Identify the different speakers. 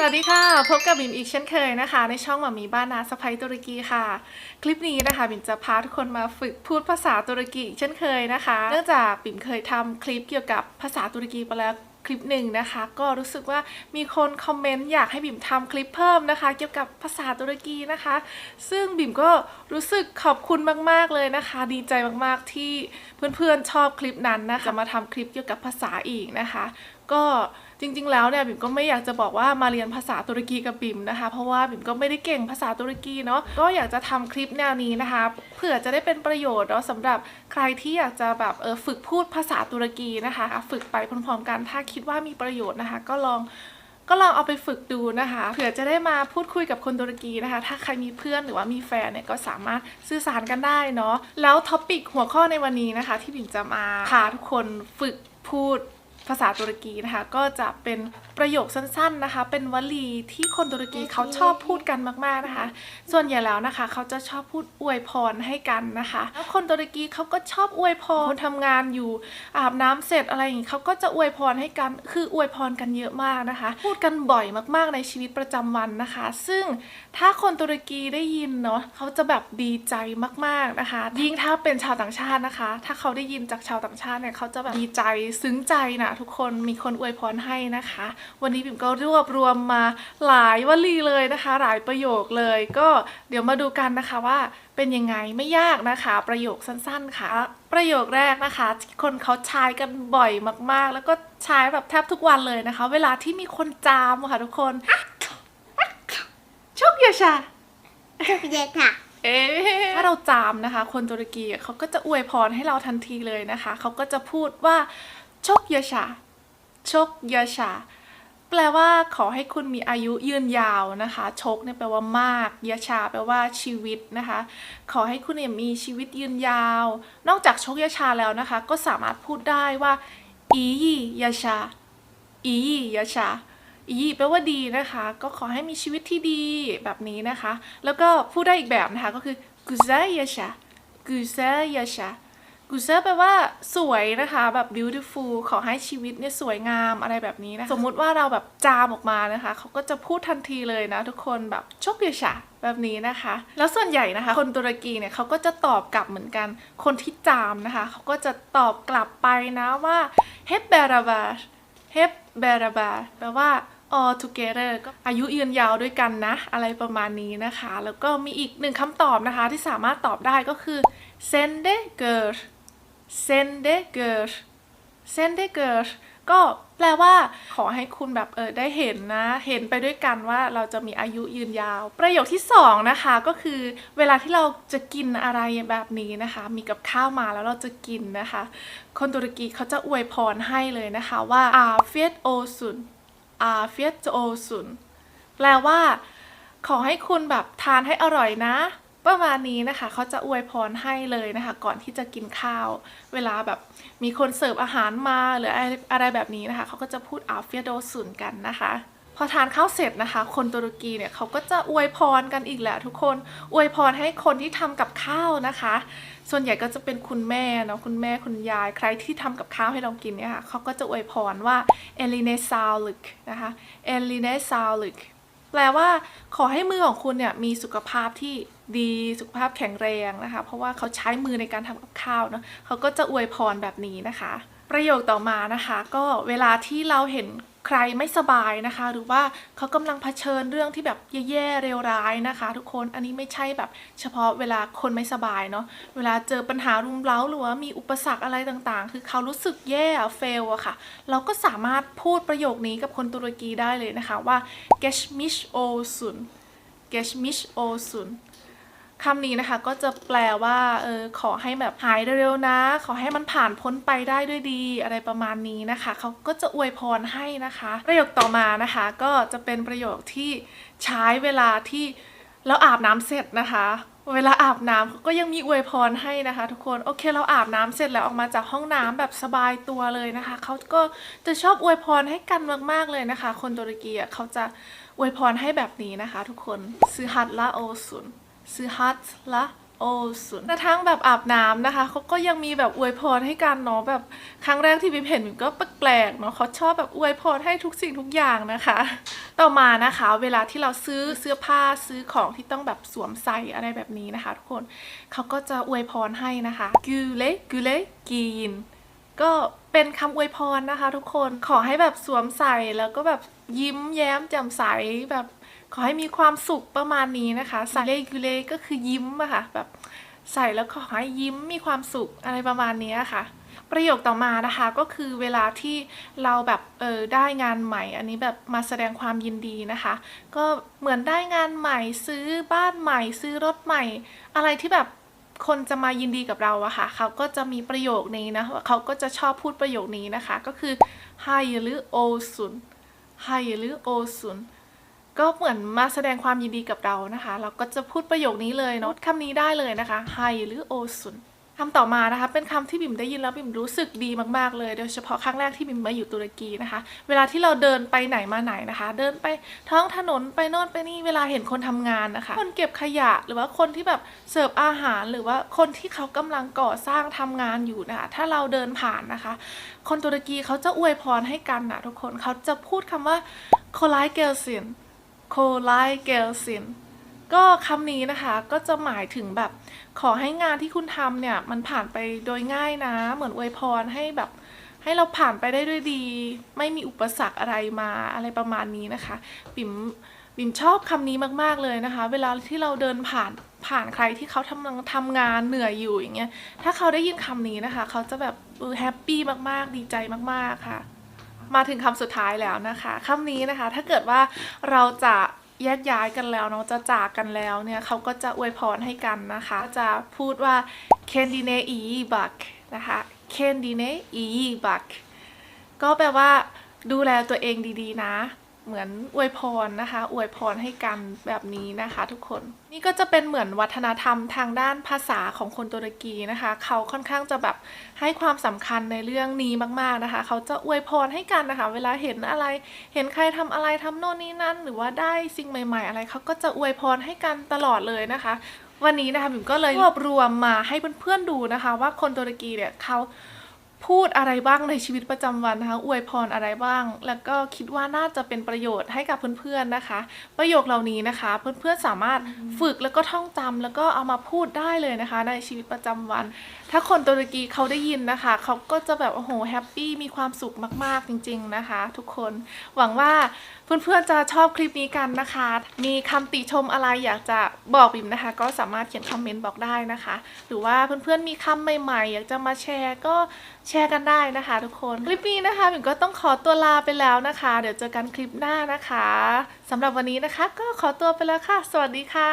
Speaker 1: สวัสดีค่ะ พบกับบิมอีกเช่นเคยนะคะ ในช่องหมามีบ้านนาสไปตุรกีค่ะ คลิปนี้นะคะบิมจะพาทุกคนมาฝึกพูดภาษาตุรกีอีกเช่นเคยนะคะ เนื่องจากบิมเคยทำคลิปเกี่ยวกับภาษาตุรกีไปแล้วคลิปหนึ่งนะคะ ก็รู้สึกว่ามีคนคอมเมนต์อยากให้บิมทำคลิปเพิ่มนะคะ เกี่ยวกับภาษาตุรกีนะคะ ซึ่งบิมก็รู้สึกขอบคุณมากๆเลยนะคะ ดีใจมากๆที่เพื่อนๆชอบคลิปนั้นนะคะจะมาทำคลิปเกี่ยวกับภาษาอีกนะคะ ก็ จริงๆแล้วเนี่ยบิมก็ไม่อยากจะบอกว่ามาเรียนภาษาตุรกีกับบิมนะคะ เพราะว่าบิมก็ไม่ได้เก่งภาษาตุรกีเนาะก็อยากจะทำคลิปแนวนี้นะคะเผื่อจะได้เป็นประโยชน์เนาะสำหรับใครที่อยากจะแบบเออฝึกพูดภาษาตุรกีนะคะ ฝึกไปพร้อมๆกันถ้าคิดว่ามีประโยชน์นะคะ ก็ลองก็ลองเอาไปฝึกดูนะคะเผื่อจะได้มาพูดคุยกับคนตุรกีนะคะ ถ้าใครมีเพื่อนหรือว่ามีแฟนเนี่ยก็สามารถสื่อสารกันได้เนาะแล้วท็อปิกหัวข้อในวันนี้นะคะ ที่บิมจะมาพาทุกคนฝึกพูด ภาษาตุรกีนะคะก็จะเป็นประโยคสั้นๆนะคะ เป็นวลีที่คนตุรกีเขาชอบพูดกันมากๆนะคะ ส่วนใหญ่แล้วนะคะ เขาจะชอบพูดอวยพรให้กันนะคะแล้วคนตุรกีเขาก็ชอบอวยพรคนทำงานอยู่อาบน้ำเสร็จอะไรอย่างนี้เขาก็จะอวยพรให้กันคืออวยพรกันเยอะมากนะคะ พูดกันบ่อยมากๆในชีวิตประจำวันนะคะ ซึ่งถ้าคนตุรกีได้ยินเนาะเขาจะแบบดีใจมากๆนะคะ ยิ่งถ้าเป็นชาวต่างชาตินะคะ ถ้าเขาได้ยินจากชาวต่างชาติเนี่ยเขาจะแบบดีใจซึ้งใจนะทุกคนมีคนอวยพรให้นะคะ วันนี้ปิ่มก็รวบรวมมาหลายวลีเลยนะคะ หลายประโยคเลย ก็เดี๋ยวมาดูกันนะคะว่าเป็นยังไงไม่ยากนะคะ ประโยคสั้นๆค่ะ ประโยคแรกนะคะที่คนเขาใช้กันบ่อยมากๆ แล้วก็ใช้แบบแทบทุกวันเลยนะคะ เวลาที่มีคนจามอะค่ะทุกคนชกยาชา
Speaker 2: เย็นค่ะ
Speaker 1: เอ๊ะถ้าเราจามนะคะ คนตุรกีเขาก็จะอวยพรให้เราทันทีเลยนะคะ เขาก็จะพูดว่า ชกยชาชกยชาแปลว่าขอให้คุณมีอายุยืนยาวนะคะชกเนี่ยแปลว่ามากยาชาแปลว่าชีวิตนะคะ ขอให้คุณเนี่ยมีชีวิตยืนยาว นอกจากชกยาชาแล้วนะคะ ก็สามารถพูดได้ว่าอียาชาอียาชาอีแปลว่าดีนะคะ ก็ขอให้มีชีวิตที่ดีแบบนี้นะคะ แล้วก็พูดได้อีกแบบนะคะก็คือกุซายะชะกุซายะชะ güzel yaşa güzel yaşa güzel แปลว่าสวยนะคะแบบ beautiful ขอให้ชีวิตเนี่ยสวยงามอะไรแบบนี้นะ สมมุติว่าเราแบบจามออกมานะคะ เขาก็จะพูดทันทีเลยนะทุกคนแบบโชกยชาแบบนี้นะคะ แล้วส่วนใหญ่นะคะ คนตุรกีเนี่ยเขาก็จะตอบกลับเหมือนกัน คนที่จามนะคะ เขาก็จะตอบกลับไปนะว่า hep beraber hep beraber แปลว่า all together ก็อายุยืนยาวด้วยกันนะ อะไรประมาณนี้นะคะ แล้วก็มีอีกหนึ่งคำตอบนะคะ ที่สามารถตอบได้ก็คือ send girl sende gör sende gör sende gör ก็แปลว่าขอให้คุณแบบเออได้เห็นนะ เห็นไปด้วยกันว่าเราจะมีอายุยืนยาว ประโยคที่สองนะคะก็คือเวลาที่เราจะกินอะไรแบบนี้นะคะ มีกับข้าวมาแล้วเราจะกินนะคะ คนตุรกีเขาจะอวยพรให้เลยนะคะว่า afiyet olsun afiyet olsun แปลว่า ขอให้คุณแบบทานให้อร่อยนะ ประมาณนี้นะคะ เขาจะอวยพรให้เลยนะคะ ก่อนที่จะกินข้าว เวลาแบบมีคนเสิร์ฟอาหารมาหรืออะไรแบบนี้นะคะ เขาก็จะพูดอาเฟียโดซุนกันนะคะพอทานข้าวเสร็จนะคะ คนตุรกีเนี่ยเขาก็จะอวยพรกันอีกแหละทุกคน อวยพรให้คนที่ทำกับข้าวนะคะ ส่วนใหญ่ก็จะเป็นคุณแม่เนาะคุณแม่คุณยาย ใครที่ทำกับข้าวให้เรากินเนี่ยค่ะเขาก็จะอวยพรว่าเอลิเนซาลึกนะคะเอลิเนซาลึก แปลว่าขอให้มือของคุณเนี่ยมีสุขภาพที่ดีสุขภาพแข็งแรงนะคะ เพราะว่าเขาใช้มือในการทำกับข้าวเนาะเขาก็จะอวยพรแบบนี้นะคะ ประโยคต่อมานะคะ ก็เวลาที่เราเห็น ใครไม่สบายนะคะ หรือว่าเขากำลังเผชิญเรื่องที่แบบแย่ๆเร็วร้ายนะคะ ทุกคนอันนี้ไม่ใช่แบบเฉพาะเวลาคนไม่สบายเนาะเวลาเจอปัญหารุมเร้าหรือว่ามีอุปสรรคอะไรต่างๆ คือเขารู้สึกแย่เฟลอะค่ะ เราก็สามารถพูดประโยคนี้กับคนตุรกีได้เลยนะคะว่า geçmiş olsun geçmiş olsun คำนี้นะคะก็จะแปลว่าเออขอให้แบบหายเร็วๆนะ ขอให้มันผ่านพ้นไปได้ด้วยดีอะไรประมาณนี้นะคะเขาก็จะอวยพรให้นะคะ ประโยคต่อมานะคะก็จะเป็นประโยคที่ใช้เวลาที่เราอาบน้ำเสร็จนะคะ เวลาอาบน้ำก็ยังมีอวยพรให้นะคะ ทุกคนโอเคเราอาบน้ำเสร็จแล้วออกมาจากห้องน้ำแบบสบายตัวเลยนะคะเขาก็จะชอบอวยพรให้กันมากๆเลยนะคะ คนตุรกีอะเขาจะอวยพรให้แบบนี้นะคะ ทุกคนซื้อฮัตละโอซุน ซื้อฮัตละโอสุนกระทั่งแบบอาบน้ำนะคะเขาก็ยังมีแบบอวยพรให้กันเนาะแบบครั้งแรกที่บิมเห็นบิมก็แปลกๆเนาะเขาชอบแบบอวยพรให้ทุกสิ่งทุกอย่างนะคะ ต่อมานะคะ เวลาที่เราซื้อเสื้อผ้าซื้อของที่ต้องแบบสวมใส่อะไรแบบนี้นะคะ ทุกคนเขาก็จะอวยพรให้นะคะกูเลกูเลกีนก็เป็นคำอวยพรนะคะ ทุกคนขอให้แบบสวมใส่แล้วก็แบบยิ้มแย้มแจ่มใสแบบ ขอให้มีความสุขประมาณนี้นะคะใส่เลกุเลก็คือยิ้มอะค่ะแบบใส่แล้วขอให้ยิ้มมีความสุขอะไรประมาณนี้ค่ะ ประโยคต่อมานะคะก็คือเวลาที่เราแบบเออได้งานใหม่ อันนี้แบบมาแสดงความยินดีนะคะ ก็เหมือนได้งานใหม่ซื้อบ้านใหม่ ซื้อรถใหม่ อะไรที่แบบคนจะมายินดีกับเราอะค่ะ เขาก็จะมีประโยคนี้นะเขาก็จะชอบพูดประโยคนี้นะคะ ก็คือให้หรือโอซุนให้หรือโอซุน ก็เหมือนมาแสดงความยินดีกับเรานะคะ เราก็จะพูดประโยคนี้เลยเนาะคำนี้ได้เลยนะคะให้หรือโอซุนคำต่อมานะคะเป็นคำที่บิ่มได้ยินแล้วบิ่มรู้สึกดีมากๆเลยโดยเฉพาะครั้งแรกที่บิ่มมาอยู่ตุรกีนะคะ เวลาที่เราเดินไปไหนมาไหนนะคะ เดินไปท้องถนนไปโน่นไปนี่เวลาเห็นคนทำงานนะคะ คนเก็บขยะหรือว่าคนที่แบบเสิร์ฟอาหารหรือว่าคนที่เขากำลังก่อสร้างทำงานอยู่นะคะถ้าเราเดินผ่านนะคะ คนตุรกีเขาจะอวยพรให้กันนะทุกคนเขาจะพูดคำว่าโคไลเกลซิน โคไลเกลซินก็คำนี้นะคะก็จะหมายถึงแบบขอให้งานที่คุณทำเนี่ย มันผ่านไปโดยง่ายนะ เหมือนอวยพรให้แบบ ให้เราผ่านไปได้ด้วยดี ไม่มีอุปสรรคอะไรมาอะไรประมาณนี้นะคะ ปิ่มปิ่มชอบคำนี้มากๆเลยนะคะ เวลาที่เราเดินผ่านผ่านใครที่เขาทำลังทำงานเหนื่อยอยู่อย่างเงี้ยถ้าเขาได้ยินคำนี้นะคะ เขาจะแบบแฮปปี้มากๆ ดีใจมากๆค่ะ มาถึงคำสุดท้ายแล้วนะคะคำนี้นะคะ ถ้าเกิดว่าเราจะแยกย้ายกันแล้วเนาะจะจากกันแล้วเนี่ยเขาก็จะอวยพรให้กันนะคะ จะพูดว่า kendine iyi bak นะคะ kendine iyi bak ก็แปลว่าดูแลตัวเองดีๆนะ เหมือนอวยพรนะคะ อวยพรให้กันแบบนี้นะคะทุกคน นี่ก็จะเป็นเหมือนวัฒนธรรมทางด้านภาษาของคนตุรกีนะคะ เขาค่อนข้างจะแบบให้ความสำคัญในเรื่องนี้มากๆนะคะ เขาจะอวยพรให้กันนะคะ เวลาเห็นอะไร เห็นใครทำอะไรทำโน่นนี่นั่น หรือว่าได้สิ่งใหม่ ๆ อะไรเขาก็จะอวยพรให้กันตลอดเลยนะคะวันนี้นะคะบิมก็เลยรวบรวมมาให้เพื่อนๆดูนะคะ ว่าคนตุรกีเนี่ยเขา พูดอะไรบ้างในชีวิตประจำวันนะคะ อวยพรอะไรบ้าง แล้วก็คิดว่าน่าจะเป็นประโยชน์ให้กับเพื่อนๆนะคะ ประโยคเหล่านี้นะคะ เพื่อนๆสามารถฝึกแล้วก็ท่องจำแล้วก็เอามาพูดได้เลยนะคะ ในชีวิตประจำวัน ถ้าคนตุรกีเขาได้ยินนะคะ เขาก็จะแบบโอ้โหแฮปปี้มีความสุขมากๆจริง ๆนะคะ ทุกคนหวังว่าเพื่อนๆจะชอบคลิปนี้กันนะคะ มีคำติชมอะไรอยากจะบอกบิมนะคะ ก็สามารถเขียนคอมเมนต์บอกได้นะคะ หรือว่าเพื่อนๆมีคำใหม่ๆ อยากจะมาแชร์ก็แชร์กันได้นะคะ ทุกคน คลิปนี้นะคะผมก็ต้องขอตัวลาไปแล้วนะคะ เดี๋ยวเจอกันคลิปหน้านะคะสำหรับวันนี้นะคะ ก็ขอตัวไปแล้วค่ะ สวัสดีค่ะ